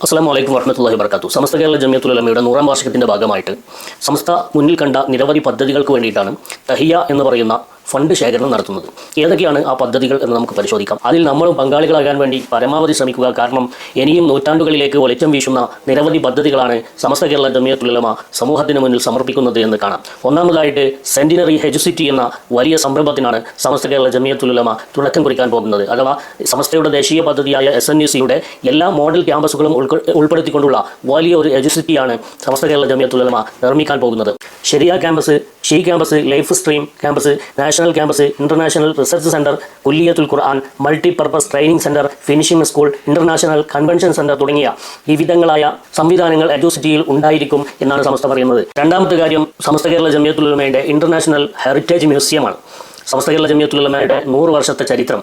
അസ്സാം വലൈക്കും വർഹമത്തല്ലാഹി വർക്കാത്തു സമസ്ത കേരള ജമിയത്തുലമയുടെ നൂറാം വാർഷികത്തിന്റെ ഭാഗമായിട്ട് സംസ്ഥ മുന്നിൽ കണ്ട നിരവധി പദ്ധതികൾക്ക് വേണ്ടിയിട്ടാണ് തഹിയ എന്ന് പറയുന്ന ഫണ്ട് ശേഖരണം നടത്തുന്നത്. ഏതൊക്കെയാണ് ആ പദ്ധതികൾ എന്ന് നമുക്ക് പരിശോധിക്കാം. അതിൽ നമ്മളും പങ്കാളികളാകാൻ വേണ്ടി പരമാവധി ശ്രമിക്കുക. കാരണം ഇനിയും നൂറ്റാണ്ടുകളിലേക്ക് വെളിച്ചം വീശുന്ന നിരവധി പദ്ധതികളാണ് സമസ്ത കേരള ജമിയത്തുലമ സമൂഹത്തിന് മുന്നിൽ സമർപ്പിക്കുന്നത് എന്ന് കാണാം. ഒന്നാമതായിട്ട് സെന്റിനറി ഹെജുസിറ്റി എന്ന വലിയ സംരംഭത്തിനാണ് സമസ്ത കേരള ജമിയത്തുലമ തുടക്കം കുറിക്കാൻ പോകുന്നത്. അഥവാ സമസ്തയുടെ ദേശീയ പദ്ധതിയായ എസ് എൻ സിയുടെ എല്ലാ മോഡൽ ക്യാമ്പസുകളും ഉൾപ്പെടുത്തിക്കൊണ്ടുള്ള വലിയ ഒരു എജുസിറ്റിയാണ് സമസ്ത കേരള ജമിയത്തുലമ നിർമ്മിക്കാൻ പോകുന്നത്. ശരിയാ campus she campus life stream campus national campus international research centre കുല്ലിയത്തുൽ ഖുർആൻ multi purpose training centre finishing school international convention centre തുടങ്ങിയ വിവിധങ്ങളായ സംവിധാനങ്ങൾ അഡ്യൂസിറ്റിയിൽ ഉണ്ടായിരിക്കും എന്നാണ് സമസ്ത പറയുന്നത്. രണ്ടാമത്തെ കാര്യം സമസ്ത കേരള ജമിയത്തുലമയുടെ ഇന്റർനാഷണൽ ഹെറിറ്റേജ് മ്യൂസിയമാണ്. സമസ്ത കേരള ജമിയത്തുലമയുടെ നൂറ് വർഷത്തെ ചരിത്രം.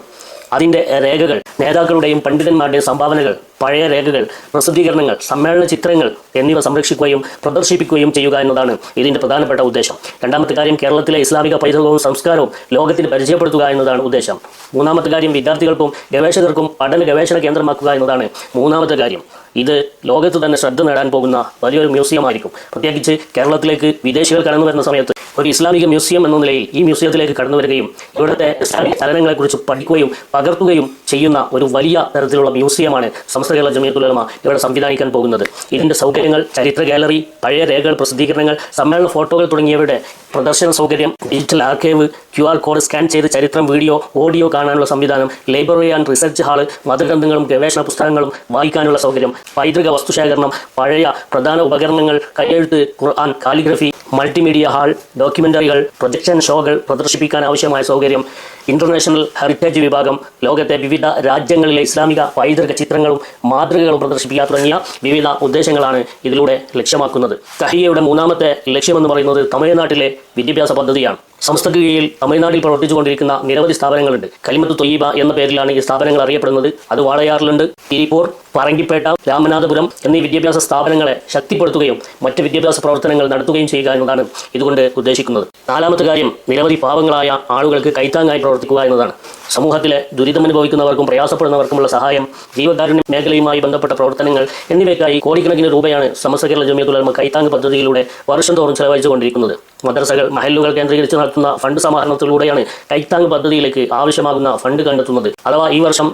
അതിന്റെ രേഖകൾ നേതാക്കളുടെയും പണ്ഡിതന്മാരുടെയും സംഭാവനകൾ പഴയ രേഖകൾ പ്രസിദ്ധീകരണങ്ങൾ സമ്മേളന ചിത്രങ്ങൾ എന്നിവ സംരക്ഷിക്കുകയും പ്രദർശിപ്പിക്കുകയും ചെയ്യുക എന്നതാണ് ഇതിന്റെ പ്രധാനപ്പെട്ട ഉദ്ദേശം. രണ്ടാമത്തെ കാര്യം കേരളത്തിലെ ഇസ്ലാമിക പൈതൃകവും സംസ്കാരവും ലോകത്തിന് പരിചയപ്പെടുത്തുക എന്നതാണ് ഉദ്ദേശം. മൂന്നാമത്തെ കാര്യം വിദ്യാർത്ഥികൾക്കും ഗവേഷകർക്കും പഠന ഗവേഷണ കേന്ദ്രമാക്കുക എന്നതാണ് മൂന്നാമത്തെ കാര്യം. ഇത് ലോകത്ത് തന്നെ ശ്രദ്ധ നേടാൻ പോകുന്ന വലിയൊരു മ്യൂസിയം ആയിരിക്കും. പ്രത്യേകിച്ച് കേരളത്തിലേക്ക് വിദേശികൾ കടന്നു വരുന്ന സമയത്ത് ഒരു ഇസ്ലാമിക മ്യൂസിയം എന്ന നിലയിൽ ഈ മ്യൂസിയത്തിലേക്ക് കടന്നു വരികയും ഇവിടുത്തെ ഇസ്ലാമിക ചലനങ്ങളെക്കുറിച്ച് പഠിക്കുകയും പകർത്തുകയും ചെയ്യുന്ന ഒരു വലിയ തരത്തിലുള്ള മ്യൂസിയമാണ് സമസ്ത കേരള ജമിയത്തുലമ ഇവിടെ സംവിധാനിക്കാൻ പോകുന്നത്. ഇതിന്റെ സൗകര്യങ്ങൾ ചരിത്ര ഗാലറി പഴയ രേഖകൾ പ്രസിദ്ധീകരണങ്ങൾ സമ്മേളന ഫോട്ടോകൾ തുടങ്ങിയവയുടെ പ്രദർശന സൗകര്യം digital archive Q R code scan ചെയ്ത് ചരിത്രം വീഡിയോ ഓഡിയോ കാണാനുള്ള സംവിധാനം ലൈബ്രറി ആൻഡ് റിസർച്ച് ഹാൾ മതഗ്രന്ഥങ്ങളും ഗവേഷണ പുസ്തകങ്ങളും വായിക്കാനുള്ള സൗകര്യം പൈതൃക വസ്തുശേഖരണം പഴയ പ്രധാന ഉപകരണങ്ങൾ കയ്യെഴുത്ത് ഖുർആൻ കാലിഗ്രഫി മൾട്ടിമീഡിയ ഹാൾ ഡോക്യുമെന്ററികൾ പ്രൊജക്ഷൻ ഷോകൾ പ്രദർശിപ്പിക്കാൻ ആവശ്യമായ സൗകര്യം ഇന്റർനാഷണൽ ഹെറിറ്റേജ് വിഭാഗം ലോകത്തെ വിവിധ രാജ്യങ്ങളിലെ ഇസ്ലാമിക പൈതൃക ചിത്രങ്ങളും മാതൃകകളും പ്രദർശിപ്പിക്കുക തുടങ്ങിയ വിവിധ ഉദ്ദേശങ്ങളാണ് ഇതിലൂടെ ലക്ഷ്യമാക്കുന്നത്. കഹിയയുടെ മൂന്നാമത്തെ ലക്ഷ്യമെന്ന് പറയുന്നത് തമിഴ്നാട്ടിലെ വിദ്യാഭ്യാസ പദ്ധതിയാണ്. സംസ്ഥക്ക് കീഴിൽ തമിഴ്നാട്ടിൽ പ്രവർത്തിച്ചുകൊണ്ടിരിക്കുന്ന നിരവധി സ്ഥാപനങ്ങളുണ്ട്. കലിമത്ത് തൊയ്യബ എന്ന പേരിലാണ് ഈ സ്ഥാപനങ്ങൾ അറിയപ്പെടുന്നത്. അത് വാളയാറിലുണ്ട്. തിരിപ്പൂർ പറങ്കിപ്പേട്ട രാമനാഥപുരം എന്നീ വിദ്യാഭ്യാസ സ്ഥാപനങ്ങളെ ശക്തിപ്പെടുത്തുകയും മറ്റ് വിദ്യാഭ്യാസ പ്രവർത്തനങ്ങൾ നടത്തുകയും ചെയ്യുക എന്നതാണ് ഇതുകൊണ്ട് ഉദ്ദേശിക്കുന്നത്. നാലാമത്തെ കാര്യം നിരവധി പാവങ്ങളായ ആളുകൾക്ക് കൈത്താങ്ങായി പ്രവർത്തിക്കുക എന്നതാണ്. സമൂഹത്തിലെ ദുരിതമനുഭവിക്കുന്നവർക്കും പ്രയാസപ്പെടുന്നവർക്കുമുള്ള സഹായം ജീവകാരുണ്യ മേഖലയുമായി ബന്ധപ്പെട്ട പ്രവർത്തനങ്ങൾ എന്നിവയ്ക്കായി കോടിക്കണക്കിന് രൂപയാണ് സമസ്ത കേരള ജമിയത്തുലമ കൈത്താങ് പദ്ധതിയിലൂടെ വർഷം തോറും ചെലവഴിച്ചുകൊണ്ടിരിക്കുന്നത്. മദ്രസകൾ മഹല്ലുകൾ കേന്ദ്രീകരിച്ച് നടത്തുന്ന ഫണ്ട് സമാഹരണത്തിലൂടെയാണ് കൈത്താങ് പദ്ധതിയിലേക്ക് ആവശ്യമാകുന്ന ഫണ്ട് കണ്ടെത്തുന്നത്. അഥവാ ഈ വർഷം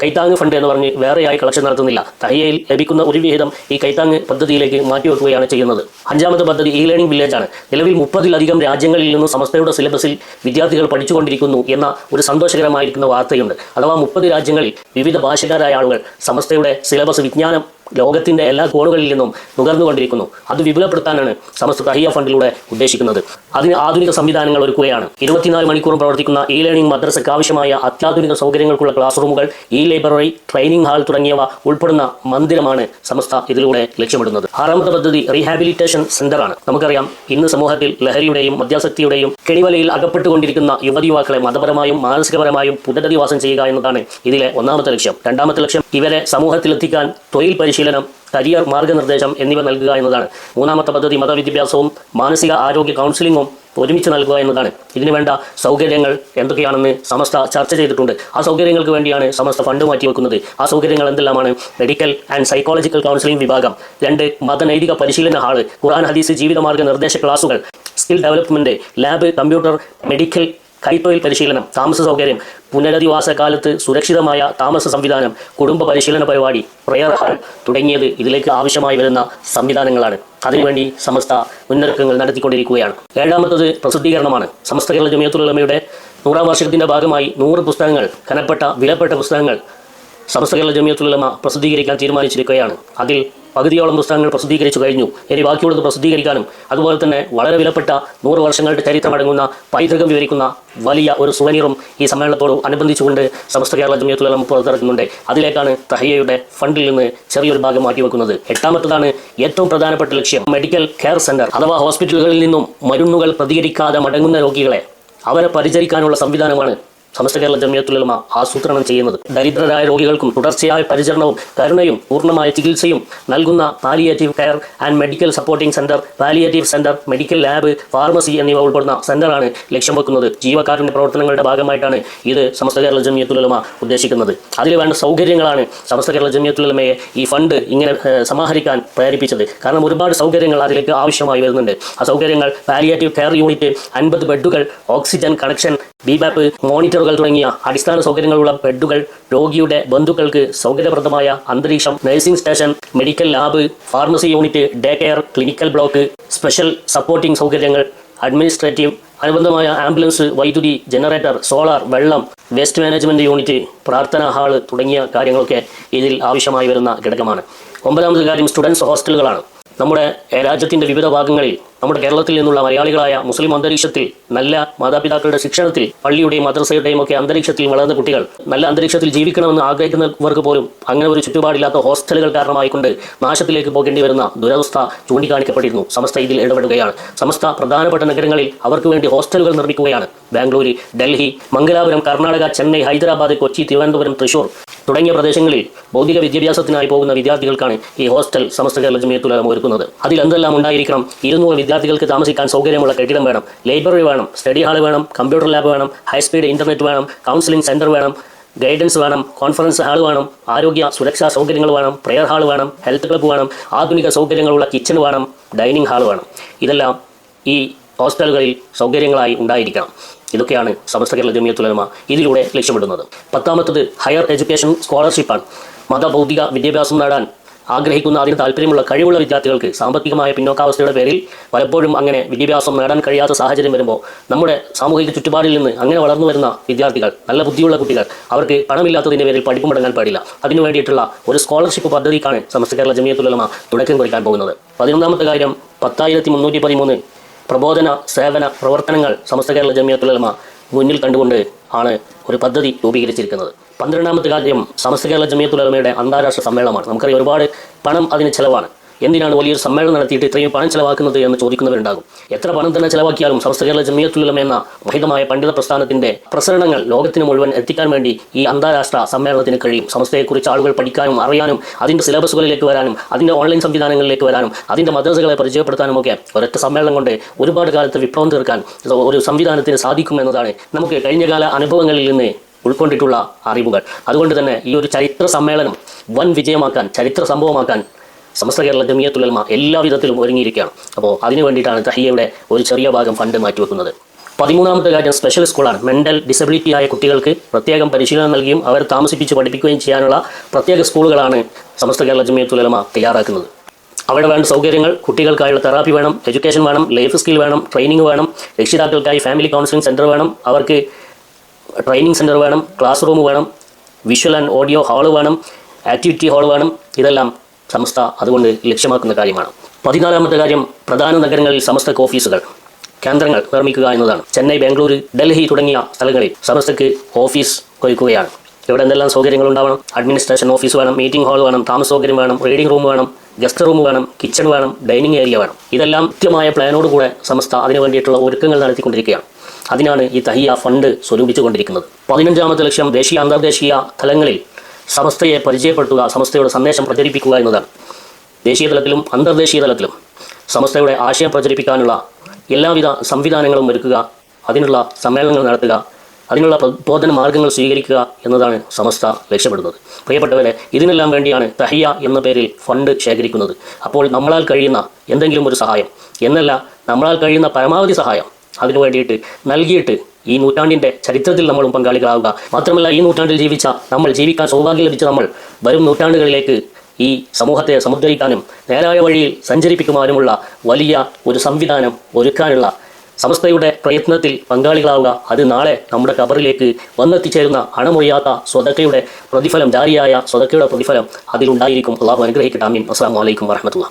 കൈത്താങ് ഫണ്ട് എന്ന് പറഞ്ഞ് വേറെയായി കളക്ഷൻ നടത്തുന്നില്ല. തഹയ്യയിൽ ലഭിക്കുന്ന ഒരു വിഹിതം ഈ കൈത്താങ് പദ്ധതിയിലേക്ക് മാറ്റിവെക്കുകയാണ് ചെയ്യുന്നത്. അഞ്ചാമത്തെ പദ്ധതി ഇ ലേണിംഗ് വില്ലേജ് ആണ് നിലവിൽ മുപ്പതിലധികം രാജ്യങ്ങളിൽ നിന്നും സംസ്ഥയുടെ സിലബസിൽ വിദ്യാർത്ഥികൾ പഠിച്ചുകൊണ്ടിരിക്കുന്നു എന്ന ഒരു സന്തോഷകരമായിരിക്കുന്ന വാർത്തയുണ്ട്. അഥവാ മുപ്പത് രാജ്യങ്ങളിൽ വിവിധ ഭാഷക്കാരായ ആളുകൾ സംസ്ഥയുടെ സിലബസ് വിജ്ഞാനം ലോകത്തിന്റെ എല്ലാ കോണുകളിൽ നിന്നും നുകർന്നുകൊണ്ടിരിക്കുന്നു. അത് വിപുലപ്പെടുത്താനാണ് സമസ്ത തഹിയ ഫണ്ടിലൂടെ ഉദ്ദേശിക്കുന്നത്. അതിന് ആധുനിക സംവിധാനങ്ങൾ ഒരുക്കുകയാണ്. ഇരുപത്തിനാല് മണിക്കൂർ പ്രവർത്തിക്കുന്ന ഇ ലേണിംഗ് മദ്രസയ്ക്ക് ആവശ്യമായ അത്യാധുനിക സൗകര്യങ്ങൾക്കുള്ള ക്ലാസ് റൂമുകൾ ഇ ലൈബ്രറി ട്രെയിനിംഗ് ഹാൾ തുടങ്ങിയവ ഉൾപ്പെടുന്ന മന്ദിരമാണ് സമസ്ത ഇതിലൂടെ ലക്ഷ്യമിടുന്നത്. ആറാമത്തെ പദ്ധതി റീഹാബിലിറ്റേഷൻ സെന്ററാണ് നമുക്കറിയാം ഇന്ന് സമൂഹത്തിൽ ലഹരിയുടെയും മദ്യാസക്തിയുടെയും കെണിവലയിൽ അകപ്പെട്ടുകൊണ്ടിരിക്കുന്ന യുവതി യുവാക്കളെ മതപരമായും മാനസികപരമായും പുനരധിവാസം ചെയ്യുക എന്നതാണ് ഇതിലെ ഒന്നാമത്തെ ലക്ഷ്യം. രണ്ടാമത്തെ ലക്ഷ്യം ഇവരെ സമൂഹത്തിലെത്തിക്കാൻ തൊഴിൽ പരിശീലനം കരിയർ മാർഗനിർദ്ദേശം എന്നിവ നൽകുക എന്നതാണ്. മൂന്നാമത്തെ പദ്ധതി മതവിദ്യാഭ്യാസവും മാനസിക ആരോഗ്യ കൗൺസിലിംഗും ഒരുമിച്ച് നൽകുക എന്നതാണ്. ഇതിനു വേണ്ട സൗകര്യങ്ങൾ എന്തൊക്കെയാണെന്ന് സമസ്ത ചർച്ച ചെയ്തിട്ടുണ്ട്. ആ സൗകര്യങ്ങൾക്ക് വേണ്ടിയാണ് സമസ്ത ഫണ്ട് മാറ്റിവെക്കുന്നത്. ആ സൗകര്യങ്ങൾ എന്തെല്ലാമാണ്? മെഡിക്കൽ ആൻഡ് സൈക്കോളജിക്കൽ കൗൺസിലിംഗ് വിഭാഗം രണ്ട് മതനൈതിക പരിശീലന ഹാൾ ഖുർആൻ ഹദീസ് ജീവിതമാർഗ നിർദ്ദേശ ക്ലാസുകൾ skill development lab computer medical കൈത്തൊഴിൽ പരിശീലനം താമസ സൗകര്യം പുനരധിവാസ കാലത്ത് സുരക്ഷിതമായ താമസ സംവിധാനം കുടുംബ പരിശീലന പരിപാടി പ്രയർ ഹാൾ തുടങ്ങിയത് ഇതിലേക്ക് ആവശ്യമായി വരുന്ന സംവിധാനങ്ങളാണ്. അതിനുവേണ്ടി സമസ്ത മുന്നൊരുക്കങ്ങൾ നടത്തിക്കൊണ്ടിരിക്കുകയാണ്. ഏഴാമത്തത് പ്രസിദ്ധീകരണമാണ്. സമസ്ത കേരള ജമിയത്തുലമയുടെ നൂറാം വാർഷികത്തിന്റെ ഭാഗമായി നൂറ് പുസ്തകങ്ങൾ കനപ്പെട്ട വിലപ്പെട്ട പുസ്തകങ്ങൾ സമസ്ത കേരള ജമിയത്തുലമ പ്രസിദ്ധീകരിക്കാൻ തീരുമാനിച്ചിരിക്കുകയാണ്. അതിൽ പകുതിയോളം പുസ്തകങ്ങൾ പ്രസിദ്ധീകരിച്ചു കഴിഞ്ഞു. ഇനി ബാക്കിയുള്ളത് പ്രസിദ്ധീകരിക്കാനും അതുപോലെ തന്നെ വളരെ വിലപ്പെട്ട നൂറ് വർഷങ്ങളുടെ ചരിത്രമടങ്ങുന്ന പൈതൃകം വിവരിക്കുന്ന വലിയ ഒരു സുവനീറും ഈ സമ്മേളനത്തോട് അനുബന്ധിച്ചുകൊണ്ട് സമസ്ത കേരള ജമിയത്തുലമ പുറത്തിറക്കുന്നുണ്ട്. അതിലേക്കാണ് തഹയ്യയുടെ ഫണ്ടിൽ നിന്ന് ചെറിയൊരു ഭാഗം മാറ്റിവെക്കുന്നത് എട്ടാമത്തതാണ് ഏറ്റവും പ്രധാനപ്പെട്ട ലക്ഷ്യം മെഡിക്കൽ കെയർ സെന്റർ അഥവാ ഹോസ്പിറ്റലുകളിൽ നിന്നും മരുന്നുകൾ പ്രതികരിക്കാതെ മടങ്ങുന്ന രോഗികളെ. അവരെ പരിചരിക്കാനുള്ള സംവിധാനമാണ് സമസ്ത കേരള ജമിയത്തുലമ ആസൂത്രണം ചെയ്യുന്നത്. ദരിദ്രരായ രോഗികൾക്കും തുടർച്ചയായ പരിചരണവും കരുണയും പൂർണമായ ചികിത്സയും നൽകുന്ന palliative care and medical supporting centre palliative centre medical lab pharmacy എന്നിവ ഉൾപ്പെടുന്ന സെന്ററാണ് ലക്ഷ്യം വെക്കുന്നത്. ജീവകാരുണ്യ പ്രവർത്തനങ്ങളുടെ ഭാഗമായിട്ടാണ് ഇത് സമസ്ത കേരള ജമിയത്തുലമ ഉദ്ദേശിക്കുന്നത്. അതിൽ വേണ്ട സൗകര്യങ്ങളാണ് സമസ്ത കേരള ജമിയത്തുലമയെ ഈ ഫണ്ട് ഇങ്ങനെ സമാഹരിക്കാൻ പ്രേരിപ്പിച്ചത്. കാരണം ഒരുപാട് സൗകര്യങ്ങൾ അതിലേക്ക് ആവശ്യമായി വരുന്നുണ്ട്. ആ സൗകര്യങ്ങൾ പാലിയേറ്റീവ് കെയർ യൂണിറ്റ് അൻപത് ബെഡുകൾ ഓക്സിജൻ കണക്ഷൻ ബിബാപ്പ് മോണിറ്ററുകൾ തുടങ്ങിയ അടിസ്ഥാന സൗകര്യങ്ങളുള്ള ബെഡുകൾ രോഗിയുടെ ബന്ധുക്കൾക്ക് സൗകര്യപ്രദമായ അന്തരീക്ഷം nursing station medical lab pharmacy unit day care clinical block special supporting സൗകര്യങ്ങൾ അഡ്മിനിസ്ട്രേറ്റീവ് അനുബന്ധമായ ആംബുലൻസ് വൈദ്യുതി ജനറേറ്റർ സോളാർ വെള്ളം വേസ്റ്റ് മാനേജ്മെന്റ് യൂണിറ്റ് പ്രാർത്ഥനാ ഹാൾ തുടങ്ങിയ കാര്യങ്ങളൊക്കെ ഇതിൽ ആവശ്യമായി വരുന്ന ഘടകമാണ്. ഒമ്പതാമത് കാര്യം സ്റ്റുഡൻസ് ഹോസ്റ്റലുകളാണ്. നമ്മുടെ രാജ്യത്തിന്റെ വിവിധ ഭാഗങ്ങളിൽ നമ്മുടെ കേരളത്തിൽ നിന്നുള്ള മലയാളികളായ മുസ്ലിം അന്തരീക്ഷത്തിൽ നല്ല മാതാപിതാക്കളുടെ ശിക്ഷണത്തിൽ പള്ളിയുടെയും മദ്രസയുടെയും ഒക്കെ അന്തരീക്ഷത്തിൽ വളർന്ന കുട്ടികൾ നല്ല അന്തരീക്ഷത്തിൽ ജീവിക്കണമെന്ന് ആഗ്രഹിക്കുന്നവർക്ക് പോലും അങ്ങനെ ഒരു ചുറ്റുപാടില്ലാത്ത ഹോസ്റ്റലുകൾ കാരണമായിക്കൊണ്ട് നാശത്തിലേക്ക് പോകേണ്ടി വരുന്ന ദുരവസ്ഥ ചൂണ്ടിക്കാണിക്കപ്പെട്ടിരുന്നു. സമസ്ത ഇതിൽ ഇടപെടുകയാണ്. സമസ്ത പ്രധാനപ്പെട്ട നഗരങ്ങളിൽ അവർക്ക് വേണ്ടി ഹോസ്റ്റലുകൾ നിർമ്മിക്കുകയാണ്. ബാംഗ്ലൂര് ഡൽഹി മംഗലാപുരം കർണാടക ചെന്നൈ ഹൈദരാബാദ് കൊച്ചി തിരുവനന്തപുരം തൃശൂർ. തുടങ്ങിയ പ്രദേശങ്ങളിൽ ഭൗതിക വിദ്യാഭ്യാസത്തിനായി പോകുന്ന വിദ്യാർത്ഥികൾക്കാണ് ഈ ഹോസ്റ്റൽ സമസ്ത കേരള ജമിയത്തുലകം ഒരുക്കുന്നത്. അതിൽ എന്തെല്ലാം ഉണ്ടായിരിക്കണം? ഇരുന്നൂറ് വിദ്യാർത്ഥികൾക്ക് താമസിക്കാൻ സൗകര്യമുള്ള കെട്ടിടം വേണം ലൈബ്രറി വേണം സ്റ്റഡി ഹാൾ വേണം കമ്പ്യൂട്ടർ ലാബ് വേണം ഹൈസ്പീഡ് ഇന്റർനെറ്റ് വേണം കൗൺസിലിംഗ് സെന്റർ വേണം ഗൈഡൻസ് വേണം കോൺഫറൻസ് ഹാൾ വേണം ആരോഗ്യ സുരക്ഷാ സൗകര്യങ്ങൾ വേണം പ്രെയർ ഹാൾ വേണം ഹെൽത്ത് ക്ലബ്ബ് വേണം ആധുനിക സൗകര്യങ്ങളുള്ള കിച്ചൺ വേണം ഡൈനിങ് ഹാൾ വേണം. ഇതെല്ലാം ഈ ഹോസ്റ്റലുകളിൽ സൗകര്യങ്ങളായി ഉണ്ടായിരിക്കണം. ഇതൊക്കെയാണ് സമസ്ത കേരള ജമിയത്തുലമ ഇതിലൂടെ ലക്ഷ്യമിടുന്നത്. പത്താമത്തത് ഹയർ എഡ്യൂക്കേഷൻ സ്കോളർഷിപ്പാണ്. മതബൗദ്ധിക വിദ്യാഭ്യാസം നേടാൻ ആഗ്രഹിക്കുന്ന അതിന് താല്പര്യമുള്ള കഴിവുള്ള വിദ്യാർത്ഥികൾക്ക് സാമ്പത്തികമായ പിന്നോക്കാവസ്ഥയുടെ പേരിൽ പലപ്പോഴും അങ്ങനെ വിദ്യാഭ്യാസം നേടാൻ കഴിയാത്ത സാഹചര്യം വരുമ്പോൾ നമ്മുടെ സാമൂഹിക ചുറ്റുപാടിൽ നിന്ന് അങ്ങനെ വളർന്നു വരുന്ന വിദ്യാർത്ഥികൾ നല്ല ബുദ്ധിയുള്ള കുട്ടികൾ അവർക്ക് പണമില്ലാത്തതിന്റെ പേരിൽ പഠിപ്പ് മുടങ്ങാൻ പാടില്ല. അതിനു വേണ്ടിയിട്ടുള്ള ഒരു സ്കോളർഷിപ്പ് പദ്ധതിക്കാണ് സമസ്ത കേരള ജമിയത്തുലമ തുടക്കം കുറിക്കാൻ പോകുന്നത്. പതിനൊന്നാമത്തെ കാര്യം പത്തായിരത്തി മുന്നൂറ്റി പതിമൂന്ന് പ്രബോധന സേവന പ്രവർത്തനങ്ങൾ സമസ്ത കേരള ജമിയത്തുലമ മുന്നിൽ കണ്ടുകൊണ്ട് ആണ് ഒരു പദ്ധതി രൂപീകരിച്ചിരിക്കുന്നത്. പന്ത്രണ്ടാമത്തെ കാര്യം സമസ്ത കേരള ജമിയത്തുലമയുടെ അന്താരാഷ്ട്ര സമ്മേളനമാണ്. നമുക്കറിയാം ഒരുപാട് പണം അതിന് ചെലവാണ്. എന്തിനാണ് വലിയൊരു സമ്മേളനം നടത്തിയിട്ട് ഇത്രയും പണം ചെലവാക്കുന്നത് എന്ന് ചോദിക്കുന്നവരുണ്ടാകും? എത്ര പണം തന്നെ ചെലവാക്കിയാലും സമസ്ത കേരള ജമിയത്തുലം എന്ന മഹിതമായ പണ്ഡിത പ്രസ്ഥാനത്തിന്റെ പ്രസരണങ്ങൾ ലോകത്തിന് മുഴുവൻ എത്തിക്കാൻ വേണ്ടി ഈ അന്താരാഷ്ട്ര സമ്മേളനത്തിന് കഴിയും. സമസ്തയെക്കുറിച്ച് ആളുകൾ പഠിക്കാനും അറിയാനും അതിന്റെ സിലബസുകളിലേക്ക് വരാനും അതിന്റെ ഓൺലൈൻ സംവിധാനങ്ങളിലേക്ക് വരാനും അതിന്റെ മദ്രസകളെ പരിചയപ്പെടുത്താനും ഒക്കെ ഒരൊറ്റ സമ്മേളനം കൊണ്ട് ഒരുപാട് കാലത്ത് വിപ്ലവം തീർക്കാൻ ഒരു സംവിധാനത്തിന് സാധിക്കും എന്നതാണ് നമുക്ക് കഴിഞ്ഞകാല അനുഭവങ്ങളിൽ നിന്ന് ഉൾക്കൊണ്ടിട്ടുള്ള അറിവുകൾ. അതുകൊണ്ട് തന്നെ ഈ ഒരു ചരിത്ര സമ്മേളനം വൻ വിജയമാക്കാൻ ചരിത്ര സംഭവമാക്കാൻ സമസ്ത കേരള ജമിയത്തുലമ എല്ലാവിധത്തിലും ഒരുങ്ങിയിരിക്കുകയാണ്. അപ്പോൾ അതിനു വേണ്ടിയിട്ടാണ് തഹിയയുടെ ഒരു ചെറിയ ഭാഗം ഫണ്ട് മാറ്റിവെക്കുന്നത്. പതിമൂന്നാമത്തെ കാര്യം സ്പെഷ്യൽ സ്കൂളാണ് മെന്റൽ ഡിസബിലിറ്റി ആയ കുട്ടികൾക്ക് പ്രത്യേകം പരിശീലനം നൽകിയും അവർ താമസിപ്പിച്ച് പഠിപ്പിക്കുകയും ചെയ്യാനുള്ള പ്രത്യേക സ്കൂളുകളാണ് സമസ്ത കേരള ജമിയത്തുലമ തയ്യാറാക്കുന്നത്. അവിടെ വേണ്ട സൗകര്യങ്ങൾ കുട്ടികൾക്കായുള്ള തെറാപ്പി വേണം എഡ്യൂക്കേഷൻ വേണം ലൈഫ് സ്കിൽ വേണം ട്രെയിനിങ് വേണം രക്ഷിതാക്കൾക്കായി ഫാമിലി കൗൺസിലിംഗ് സെന്റർ വേണം അവർക്ക് ട്രെയിനിങ് സെന്റർ വേണം ക്ലാസ് റൂം വേണം വിഷ്വൽ ആൻഡ് ഓഡിയോ ഹാൾ വേണം ആക്ടിവിറ്റി ഹാൾ വേണം ഇതെല്ലാം സംസ്ഥ അതുകൊണ്ട് ലക്ഷ്യമാക്കുന്ന കാര്യമാണ്. പതിനാലാമത്തെ കാര്യം പ്രധാന നഗരങ്ങളിൽ സമസ്തക്ക് ഓഫീസുകൾ കേന്ദ്രങ്ങൾ നിർമ്മിക്കുക എന്നതാണ്. ചെന്നൈ ബാംഗ്ലൂർ ഡൽഹി തുടങ്ങിയ സ്ഥലങ്ങളിൽ സമസ്തക്ക് ഓഫീസ് ഒരുക്കുകയാണ്. ഇവിടെ എന്തെല്ലാം സൗകര്യങ്ങൾ ഉണ്ടാവണം? അഡ്മിനിസ്ട്രേഷൻ ഓഫീസ് വേണം മീറ്റിംഗ് ഹാൾ വേണം താമസ സൗകര്യം വേണം റീഡിംഗ് റൂം വേണം ഗസ്റ്റ് റൂം വേണം കിച്ചൺ വേണം ഡൈനിങ് ഏരിയ വേണം. ഇതെല്ലാം കൃത്യമായ പ്ലാനോടുകൂടെ സംസ്ഥ അതിനു വേണ്ടിയിട്ടുള്ള ഒരുക്കങ്ങൾ നടത്തിക്കൊണ്ടിരിക്കുകയാണ്. അതിനാണ് ഈ തഹിയ ഫണ്ട് സ്വരൂപിച്ചുകൊണ്ടിരിക്കുന്നത്. പതിനഞ്ചാമത്തെ ലക്ഷ്യം ദേശീയ അന്തർദേശീയ തലങ്ങളിൽ സമസ്തയെ പരിചയപ്പെടുത്തുക സമസ്തയുടെ സന്ദേശം പ്രചരിപ്പിക്കുക എന്നതാണ്. ദേശീയ തലത്തിലും അന്തർദേശീയ തലത്തിലും സമസ്തയുടെ ആശയം പ്രചരിപ്പിക്കാനുള്ള എല്ലാവിധ സംവിധാനങ്ങളും ഒരുക്കുക അതിനുള്ള സമ്മേളനങ്ങൾ നടത്തുക അതിനുള്ള പ്രബോധന മാർഗങ്ങൾ സ്വീകരിക്കുക എന്നതാണ് സമസ്ത ലക്ഷ്യപ്പെടുന്നത്. പ്രിയപ്പെട്ടവരെ ഇതിനെല്ലാം വേണ്ടിയാണ് തഹിയ എന്ന പേരിൽ ഫണ്ട് ശേഖരിക്കുന്നത്. അപ്പോൾ നമ്മളാൽ കഴിയുന്ന എന്തെങ്കിലും ഒരു സഹായം എന്നല്ല നമ്മളാൽ കഴിയുന്ന പരമാവധി സഹായം അതിനു വേണ്ടിയിട്ട് നൽകിയിട്ട് ഈ നൂറ്റാണ്ടിന്റെ ചരിത്രത്തിൽ നമ്മളും പങ്കാളികളാവുക. മാത്രമല്ല ഈ നൂറ്റാണ്ടിൽ ജീവിച്ച നമ്മൾ ജീവിക്കാൻ സൗഭാഗ്യം ലഭിച്ച നമ്മൾ വരും നൂറ്റാണ്ടുകളിലേക്ക് ഈ സമൂഹത്തെ സമുദ്രിക്കാനും നേരായ വഴിയിൽ സഞ്ചരിപ്പിക്കുവാനുമുള്ള വലിയ ഒരു സംവിധാനം ഒരുക്കാനുള്ള സമസ്തയുടെ പ്രയത്നത്തിൽ പങ്കാളികളാവുക. അത് നാളെ നമ്മുടെ കബറിലേക്ക് വന്നെത്തിച്ചേരുന്ന അണമൊഴിയാത്ത സ്വതക്കയുടെ പ്രതിഫലം ജാരിയായ സ്വതക്കയുടെ പ്രതിഫലം അതിലുണ്ടായിരിക്കും. അള്ളാഹു അനുഗ്രഹിക്കട്ടെ. ആമീൻ. അസ്സാം വലൈക്കും വറഹമത്തുള്ള